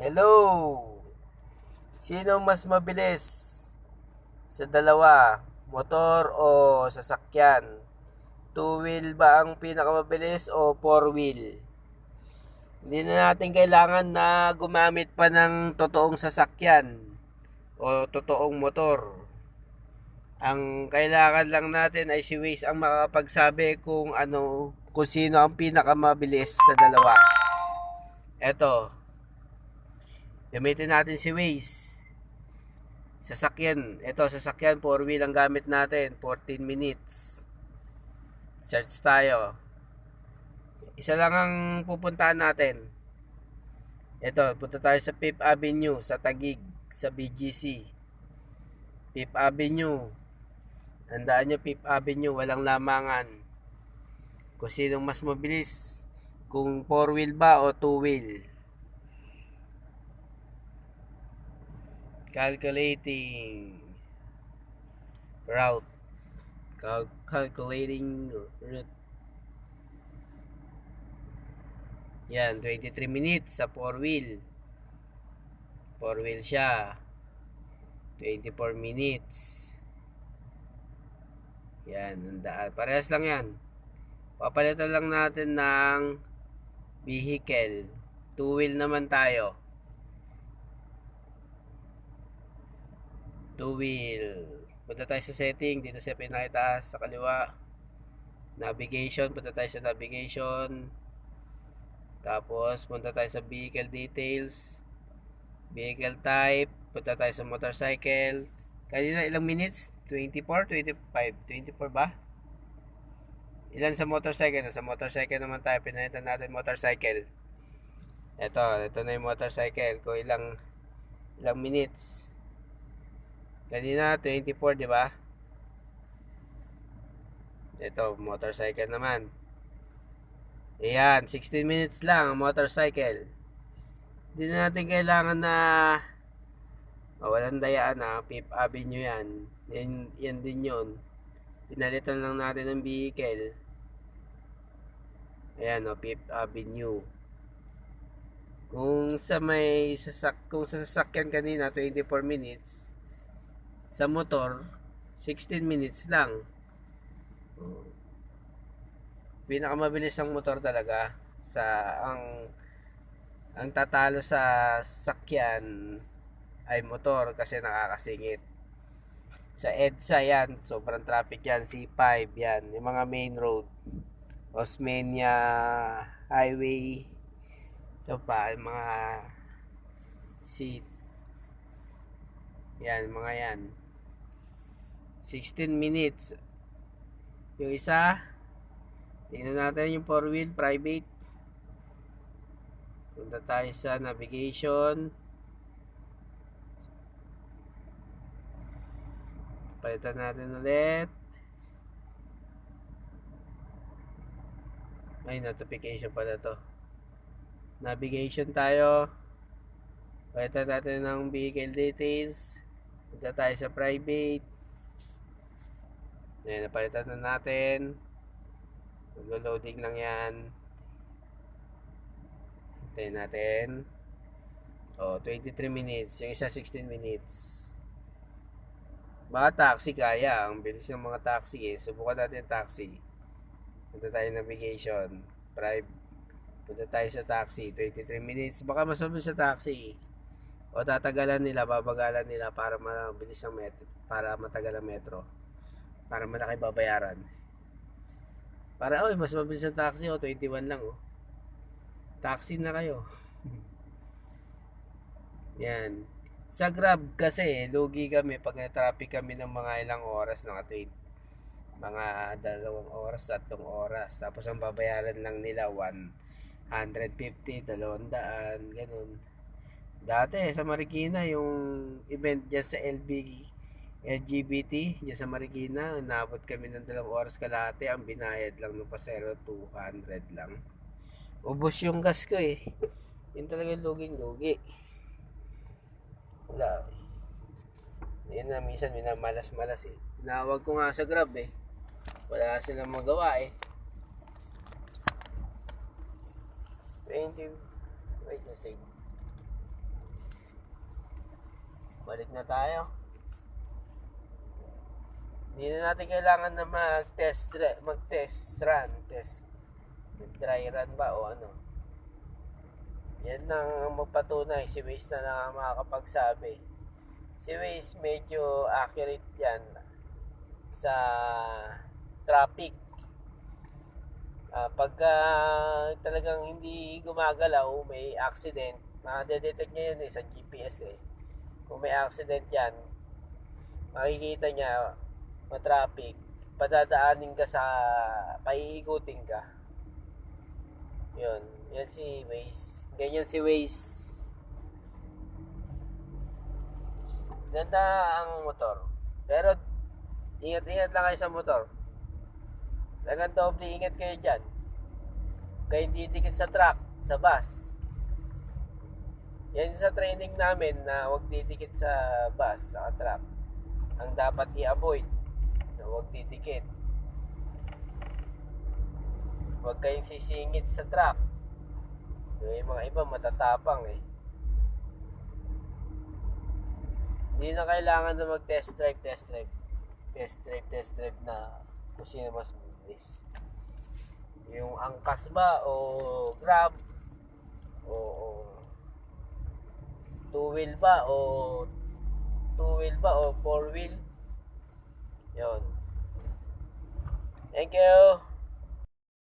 Hello! Sino mas mabilis sa dalawa? Motor o sasakyan? Two wheel ba ang pinakamabilis o four wheel? Hindi na natin kailangan na gumamit pa ng totoong sasakyan o totoong motor. Ang kailangan lang natin ay si Waze ang makakapagsabi kung ano, kung sino ang pinakamabilis sa dalawa. Eto, gamitin natin si Waze. Sasakyan, eto sasakyan, 4 wheel ang gamit natin, 14 minutes. Search tayo. Isa lang ang pupuntahan natin. Ito, punta tayo sa Fifth Avenue, sa Tagig, sa BGC. Fifth Avenue. Tandaan nyo, Fifth Avenue, walang lamangan. Kung sinong mas mabilis, kung 4 wheel ba o 2 Calculating route. Cal- calculating route. Yan, 23 minutes sa 4 wheel. 4 wheel siya. 24 minutes. Yan, ang daan. Parehas lang yan. Papalitan lang natin ng vehicle. Two wheel naman tayo. Two wheel. Punta tayo sa setting. Dito sa pinakitaas sa kaliwa. Navigation. Punta tayo sa navigation. Tapos, punta tayo sa vehicle details. Vehicle type. Punta tayo sa motorcycle. Kanina ilang minutes? 24? 25? 24 ba? Ilan sa motorcycle? Sa motorcycle naman tayo. Pinalitan natin motorcycle. Ito, ito na yung motorcycle. Kung ilang ilang minutes. Kanina 24, di ba? Ito, motorcycle naman. Ayan, 16 minutes lang ang motorcycle. Hindi na natin kailangan na mawalan dayaan na Fifth Avenue yan. Yan, yan din yun. Pinalitan lang natin ng vehicle. Ayan o, Fifth Avenue. Kung sa may sasak kung sa sasakyan kanina 24 minutes, sa motor 16 minutes lang. Pinakamabilis ang motor talaga sa ang ang tatalo sa sakyan ay motor kasi nakakasingit. Sa EDSA yan, sobrang traffic yan, C5 yan, yung mga main road. Osmeña Highway, ito pa, yung mga seat. Yan, mga yan. 16 minutes. Yung isa, tingnan natin yung 4 wheel private. Punta tayo sa navigation. Palitan natin ulit. Ay, notification pala to. Navigation tayo. Palitan natin ng vehicle details. Punta tayo sa private. Ayan, napalitan na natin. Maglo-loading lang yan. Hintayin natin. Oh, 23 minutes. Yung isa 16 minutes. Mga taxi kaya. Ang bilis ng mga taxi eh. Subukan natin taxi. Punta tayo navigation. Drive. Punta tayo sa taxi. 23 minutes. Baka mas mabilis sa taxi. O tatagalan nila, babagalan nila para mabilis ang metro. Para matagal ang metro. Para malaki babayaran. Para, oy, mas mabilis ang taxi. O, 21 lang, oh. Taxi na kayo. Yan. Sa Grab kasi, lugi kami pag na-traffic kami ng mga ilang oras, mga 20, mga dalawang oras, tatlong oras. Tapos ang babayaran lang nila 150, 200, ganun. Dati sa Marikina, yung event dyan sa LB, LGBT, dyan sa Marikina, nabot kami ng dalawang oras kalahati, ang binayad lang ng pasero, 200 lang. Ubos yung gas ko eh. Yun talaga luging-lugi. Wala. Yan na, minsan minamalas-malas eh. Tinawag ko nga sa Grab eh. Wala silang magawa eh. 20, wait a second. balik na tayo. Hindi na natin kailangan na mag-test mag-test run, test dry run ba o ano. Yan ang magpatunay. Si Waze na lang ang makakapagsabi. Si Waze medyo accurate yan sa traffic. Ah, pagka talagang hindi gumagalaw, may accident, makadetect niya yan eh, sa GPS eh. Kung may accident yan, makikita niya ma-traffic, padadaanin ka sa, paiikutin ka. Yun, yan si Waze. Ganyan si Waze. Ganda ang motor. Pero, ingat-ingat lang kayo sa motor. Talagang doble ingat kayo dyan. Kayo hindi dikit sa truck, sa bus. Yan sa training namin na huwag didikit sa bus, sa truck. Ang dapat i-avoid na huwag didikit. Huwag kayong sisingit sa truck. Yung mga iba matatapang eh. Hindi na kailangan na mag-test drive, test drive. Test drive, test drive na kung sino mas mabilis. Yung angkas ba o grab o, o two wheel ba o two wheel ba o four wheel. Yon. Thank you.